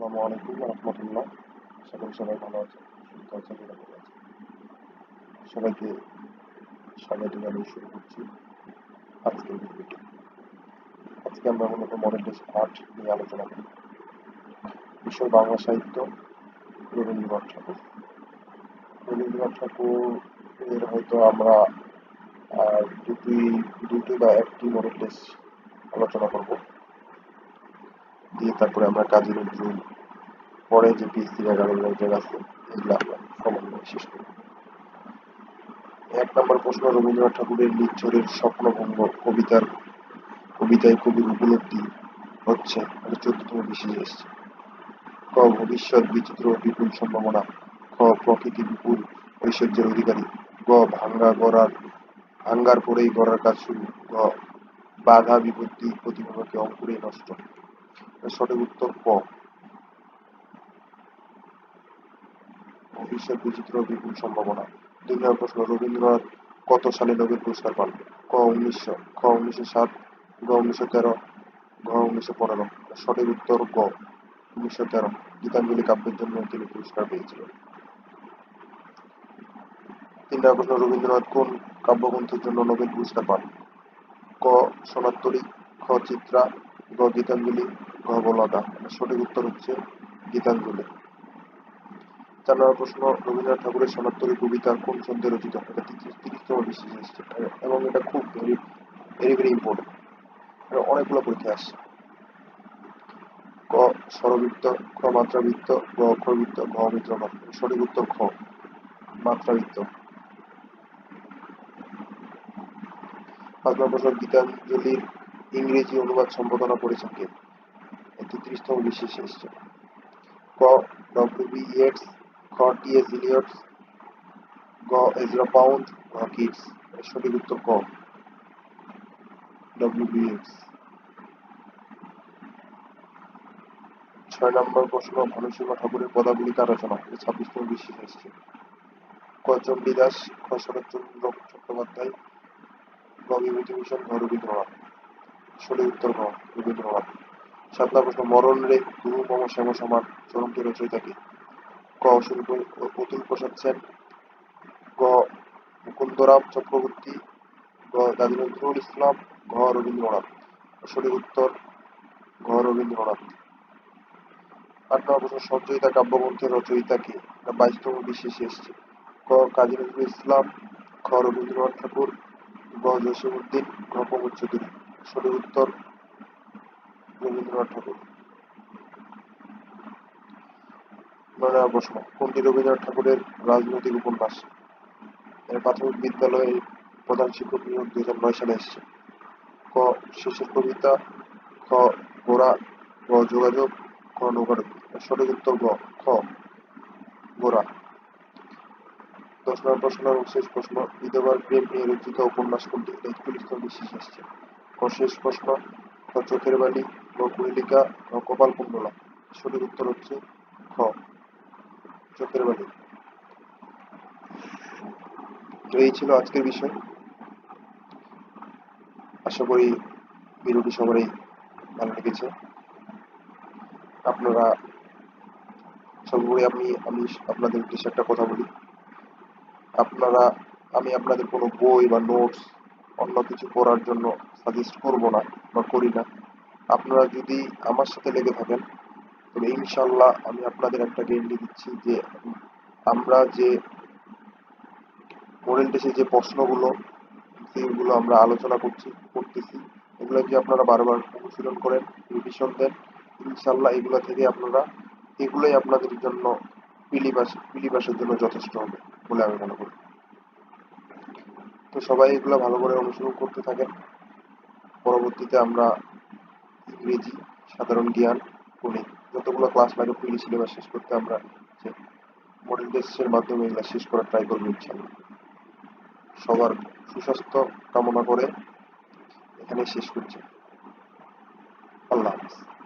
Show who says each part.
Speaker 1: আসসালামু আলাইকুম রহমতুল্লাহ। আশা করি সবাই ভালো আছেন সুস্থ আছেন, নিরাপদ আছেন। সবাইকে স্বাগত জানিয়ে শুরু করছি আজকের ভিডিওটি আজকে আমরা মূলত মডেল টেস্ট আর্ট নিয়ে আলোচনা করি বিষয় বাংলা সাহিত্য, রবীন্দ্রনাথ ঠাকুর। রবীন্দ্রনাথ ঠাকুর এর হয়তো আমরা দুটি দুটি বা একটি মডেল টেস্ট আলোচনা করব। দিয়ে তারপরে আমরা কাজী নজরুল পরে যে পিএসসি এগারো জায়গা আছে, এগুলো আমরা সমন্বয় শেষ করি। এক নম্বর প্রশ্ন, রবীন্দ্রনাথ ঠাকুরের নিচ্ছরের স্বপ্নভঙ্গ কবিতার, কবিতায় কবির উপলব্ধি হচ্ছে চোদ্দতম বিশেষ এসছে। ক, ভবিষ্যৎ বিচিত্র বিপুল সম্ভাবনা, খ, প্রকৃতি বিপুল ঐশ্বর্যের অধিকারী, গ, ভাঙ্গা গড়ার, ভাঙ্গার পরেই গড়ার কাজ শুরু, গ, বাধা বিপত্তি প্রতিভাকে অঙ্কুরে নষ্ট। সঠিক উত্তর ক ভবিষ্যৎ বিচিত্র বিপুল সম্ভাবনা। দুই নম্বর প্রশ্ন, রবীন্দ্রনাথ কত সালে নোবেল পুরস্কার পান? ক উনিশশো খ উনিশশো সাত গ উনিশশো তেরো, ঘ উনিশশো পনেরো। সঠিক উত্তর গ, উনিশশো তেরো। গীতাঞ্জলি কাব্যের জন্য তিনি পুরস্কার পেয়েছিলেন। তিন নম্বর প্রশ্ন, রবীন্দ্রনাথ কোন কাব্যগ্রন্থের জন্য নোবেল পুরস্কার পান? ক সোনাত্তরী খ চিত্রা, গ গীতাঞ্জলি ঘ বলদা সঠিক উত্তর হচ্ছে গীতাঞ্জলি। চার নম্বর প্রশ্ন, রবীন্দ্রনাথ ঠাকুরের কবিতা কোন ছন্দে রচিত? এটা তিরিশতম এবং এটা খুব ভেরি ভেরি ভেরি ইম্পর্টেন্ট অনেকগুলো পরীক্ষা আসছে। ক, স্বরবৃত্ত মাত্রাবৃত্ত, গ, অক্ষরবৃত্ত, ঘ সঠিক উত্তর খ, মাত্রাবৃত্ত। পাঁচ নম্বর প্রশ্ন, গীতাঞ্জলির ইংরেজি অনুবাদ সম্পাদনা করেছেন কে? তেত্রিশতম বিশেষ এসছে ক, ডব্লিউ বি ইয়েটস খ টি এস ইলিয়টস গ, এজরা পাউন্ড ঘ কিটস সঠিক উত্তর ক। ডব্লিউ বি ইয়েটস ছয় নম্বর প্রশ্ন ভানুসীমা ঠাকুরের পদাবলী কার রচনা? ছাব্বিশতম বিশেষ এসছে ক, চণ্ডীদাস, খ, শরৎচন্দ্র চট্টোপাধ্যায়, গ, বিভূতিভূষণ, ঘ, রবীন্দ্রনাথ। সঠিক উত্তর ঘ রবীন্দ্রনাথ। সাত নম্বর প্রশ্ন মরণ রে গুরু মম শ্যাম সমান চরমটি রচয়িতাকে ক অতুল প্রসাদ সেন। গ মুকুন্দরাম চক্রবর্তী। গ কাজী নজরুল ইসলাম। ঘ রবীন্দ্রনাথ। সঠিক উত্তর, ঘ রবীন্দ্রনাথ। আট নম্বর প্রশ্ন সঞ্চয়িতা কাব্যগ্রন্থের রচয়িতা কে? বাইশতম বিশেষে এসছে। ক কাজী নজরুল ইসলাম। খ রবীন্দ্রনাথ ঠাকুর। গ জসিমুদ্দিন ঘ প্রমোদ চৌধুরী। সঠিক উত্তর রবীন্দ্রনাথ ঠাকুর। প্রশ্ন কোনটি রবীন্দ্রনাথ ঠাকুরের রাজনৈতিক উপন্যাস। প্রাথমিক বিদ্যালয়ে প্রধান শিক্ষক নিয়োগ দুই হাজার নয় সালে এসেছে। ক শেষের কবিতা, খ গোড়া গ, যোগাযোগ, খ নৌকাডুবি সঠিক উত্তর গ, খ গোড়া দশ নম্বর প্রশ্ন এবং শেষ প্রশ্ন বিধবার প্রেম নিয়ে রচিত উপন্যাস কোনটি এটা একচল্লিশতম বিশেষ এসছে ক, শেষ প্রশ্ন খ চোখের বালি গ কুহেলিকা গ কপাল কুণ্ডলা সঠিক উত্তর হচ্ছে খ। চোখের বালি। তো এই ছিল আজকের বিষয়। আশা করি ভিডিওটি সবারই ভালো লেগেছে। আপনারা সর্বোপরি আমি আমি আপনাদের উদ্দেশ্যে একটা কথা বলি। আপনারা, আমি আপনাদের কোনো বই বা নোটস অন্য কিছু পড়ার জন্য সাজেস্ট করব না বা করি না। আপনারা যদি আমার সাথে লেগে থাকেন, তবে ইনশাল্লাহ আমি আপনাদের একটা গ্যারেন্টি দিচ্ছি যে আমরা যে মডেল টেস্টে যে প্রশ্নগুলো, সেগুলো আমরা আলোচনা করছি, করতেছি। এগুলো যদি আপনারা বারবার অনুশীলন করেন রিভিশন দেন? ইনশাল্লাহ এগুলো থেকে আপনারা, এগুলোই আপনাদের জন্য পিলিবাস পিলিবাসের জন্য যথেষ্ট হবে বলে আমি মনে করি। তো সবাই এগুলো ভালো করে অনুসরণ করতে থাকেন। পরবর্তীতে আমরা ইংরেজি, সাধারণ জ্ঞান, গণিত। যতগুলো ক্লাস লাগে পুরো সিলেবাস শেষ করতে আমরা মডেল টেস্টের মাধ্যমে এগুলো শেষ করার ট্রাই করব ইনশাল্লাহ সবার সুস্বাস্থ্য কামনা করে এখানে শেষ করছি। আল্লাহ হাফিজ।